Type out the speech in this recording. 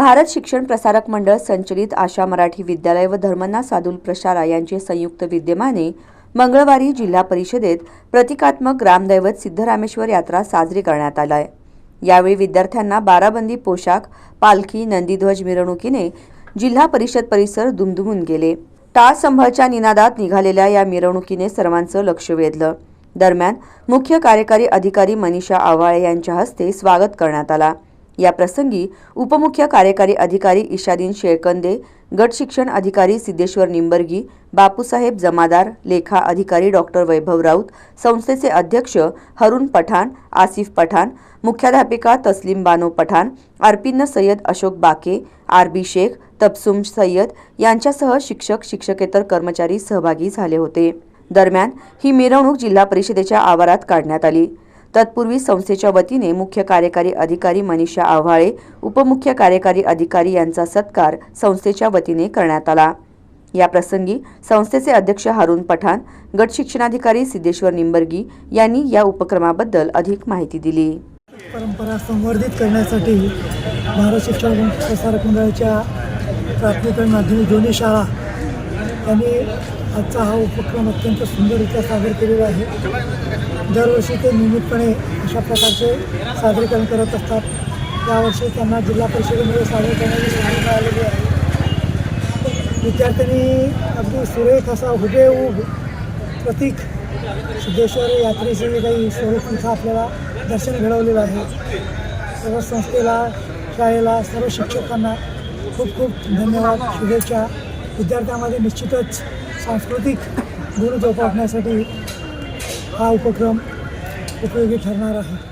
भारत शिक्षण प्रसारक मंडळ संचलित आशा मराठी विद्यालय व धर्मनाथ सादुल प्रशारा यांचे संयुक्त विद्यमाने मंगळवारी जिल्हा परिषदेत प्रतिकात्मक ग्रामदैवत सिद्धरामेश्वर यात्रा साजरी करण्यात आलाय. यावेळी विद्यार्थ्यांना बाराबंदी पोशाख पालखी नंदीध्वज मिरवणुकीने जिल्हा परिषद परिसर दुमदुमून गेले. टाळ संभाळच्या निनादात निघालेल्या या मिरवणुकीने सर्वांचं लक्ष वेधलं. दरम्यान मुख्य कार्यकारी अधिकारी मनीषा आव्हाळे यांच्या हस्ते स्वागत करण्यात आला. या प्रसंगी उपमुख्य कार्यकारी अधिकारी इशादीन शेळकंदे गट शिक्षण अधिकारी सिद्धेश्वर निंबर्गी बापूसाहेब जमादार लेखा अधिकारी डॉक्टर वैभव राऊत संस्थेचे अध्यक्ष हरुण पठाण आसिफ पठाण मुख्याध्यापिका तस्लीम बानो पठाण आरपिन्न सय्यद अशोक बाके आर बी शेख तबसुम सय्यद यांच्यासह शिक्षक शिक्षकेतर कर्मचारी सहभागी झाले होते. दरम्यान ही मिरवणूक जिल्हा परिषदेच्या आवारात काढण्यात आली. तत्पूर्वी संस्थेच्या वतीने मुख्य कार्यकारी अधिकारी मनीषा आव्हाळे उपमुख्य कार्यकारी अधिकारी यांचा सत्कार संस्थेच्या वतीने करण्यात आला. या प्रसंगी संस्थेचे अध्यक्ष हारून पठाण गट शिक्षणाधिकारी सिद्धेश्वर निंबर्गी यांनी या उपक्रमाबद्दल अधिक माहिती दिली. परंपरा संवर्धित करण्यासाठी भारत शिक्षण प्रसारक मंडळाच्या प्राथमिक आणि माध्यमिक दोन्ही शाळा यांनी आजचा हा उपक्रम अत्यंत सुंदररित्या सादर केलेला आहे. दरवर्षी ते नियमितपणे अशा प्रकारचे सादरीकरण करत असतात. यावर्षी त्यांना जिल्हा परिषदेमध्ये सादर करण्याची संधी मिळालेली आहे. विद्यार्थ्यांनी अगदी सुरेख असा हुबेहूब प्रतीक सिद्धेश्वर यात्रेचे काही स्वरूपांचं आपल्याला दर्शन घडवलेलं आहे. सर्व संस्थेला शाळेला सर्व शिक्षकांना खूप खूप धन्यवाद शुभेच्छा. विद्यार्थ्यांमध्ये निश्चितच सांस्कृतिक गुण जोपासण्यासाठी हा उपक्रम उपयोगी ठरणार आहे.